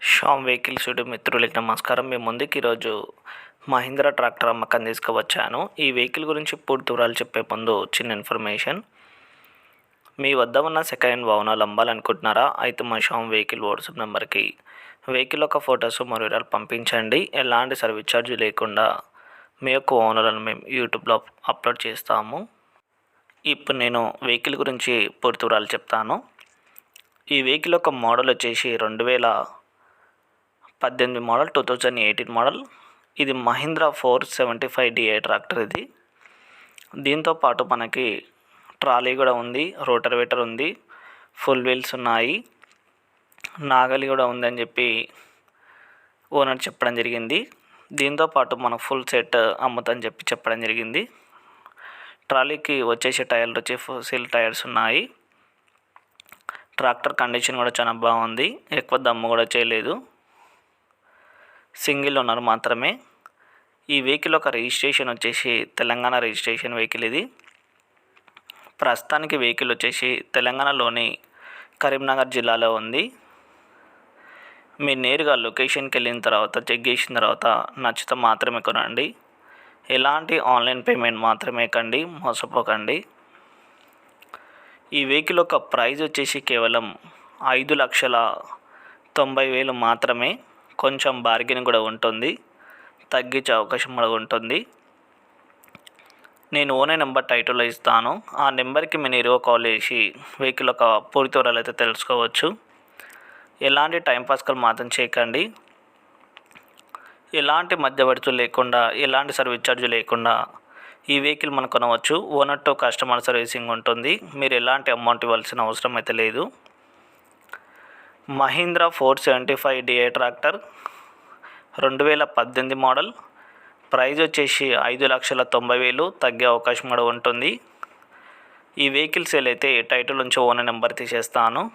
Sam vehicles YouTube మిత్రులకి నమస్కారం. మీ ముందుకి ఈరోజు మహీంద్రా ట్రాక్టర్ అమ్మకం తీసుకువచ్చాను. ఈ వెహికల్ గురించి పూర్తి వివరాలు చెప్పే ముందు చిన్న ఇన్ఫర్మేషన్. మీ వద్ద ఉన్న సెకండ్ హ్యాండ్ వాహనాలు అమ్మాలనుకుంటున్నారా? అయితే మా షామ్ వెహికల్ వాట్సాప్ నెంబర్కి వెహికల్ యొక్క ఫొటోస్ మరియు వివరాలు పంపించండి. ఎలాంటి సర్వీస్ ఛార్జ్ లేకుండా మీ యొక్క ఓనర్లను మేము యూట్యూబ్లో అప్లోడ్ చేస్తాము. ఇప్పుడు నేను వెహికల్ గురించి పూర్తి వివరాలు చెప్తాను. ఈ వెహికల్ యొక్క మోడల్ వచ్చేసి రెండు వేల పద్దెనిమిది model two thousand eighteen model. ఇది Mahindra four seventy five DI tractor ఇది. దీంతో పాటు మనకి ట్రాలీ కూడా ఉంది రోటర్వేటర్ ఉంది ఫుల్ వీల్స్ ఉన్నాయి. నాగలి కూడా ఉందని చెప్పి ఓనర్ చెప్పడం జరిగింది. దీంతో పాటు మనకు ఫుల్ సెట్ అమ్ముతని చెప్పి చెప్పడం జరిగింది. ట్రాలీకి వచ్చేసి టైర్లు వచ్చి సిల్ టైర్స్ ఉన్నాయి. ట్రాక్టర్ కండిషన్ కూడా చాలా బాగుంది. ఎక్కువ దమ్ము కూడా చేయలేదు. సింగిల్ ఓనర్ మాత్రమే. ఈ వెహికల్ ఒక రిజిస్ట్రేషన్ వచ్చేసి తెలంగాణ రిజిస్ట్రేషన్ వెహికల్ ఇది. ప్రస్తుతానికి వెహికల్ వచ్చేసి తెలంగాణలోని కరీంనగర్ జిల్లాలో ఉంది. మీరు నేరుగా లొకేషన్కి వెళ్ళిన తర్వాత చెక్ చేసిన తర్వాత నచ్చితే మాత్రమే కొనండి. ఎలాంటి ఆన్లైన్ పేమెంట్ మాత్రమే కండి మోసపోకండి. ఈ వెహికల్ యొక్క ప్రైస్ వచ్చేసి కేవలం ఐదు లక్షల తొంభై వేలు మాత్రమే. కొంచెం బార్గెన్ కూడా ఉంటుంది. తగ్గించే అవకాశం కూడా ఉంటుంది. నేను ఓనే నెంబర్ టైటిల్లో ఇస్తాను. ఆ నెంబర్కి మీ ఇరవై కాల్ చేసి వెహికల్ యొక్క పూర్తి వివరాలు అయితే తెలుసుకోవచ్చు. ఎలాంటి టైంపాస్కల్ మాత్రం చేయకండి. ఎలాంటి మధ్యవర్తులు లేకుండా ఎలాంటి సర్వీస్ ఛార్జ్ లేకుండా ఈ వెహికల్ మనం కొనవచ్చు. ఓనర్ టు కస్టమర్ సర్వీసింగ్ ఉంటుంది. మీరు ఎలాంటి అమౌంట్ ఇవ్వాల్సిన అవసరం అయితే లేదు. Mahindra four seventy five DI tractor రెండు వేల పద్దెనిమిది మోడల్. ప్రైజ్ వచ్చేసి ఐదు లక్షల తొంభై వేలు తగ్గే అవకాశం కూడా ఉంటుంది. ఈ వెహికల్ సేల్ అయితే టైటిల్ నుంచి ఓనర్ నెంబర్ తీసేస్తాను.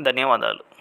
ధన్యవాదాలు.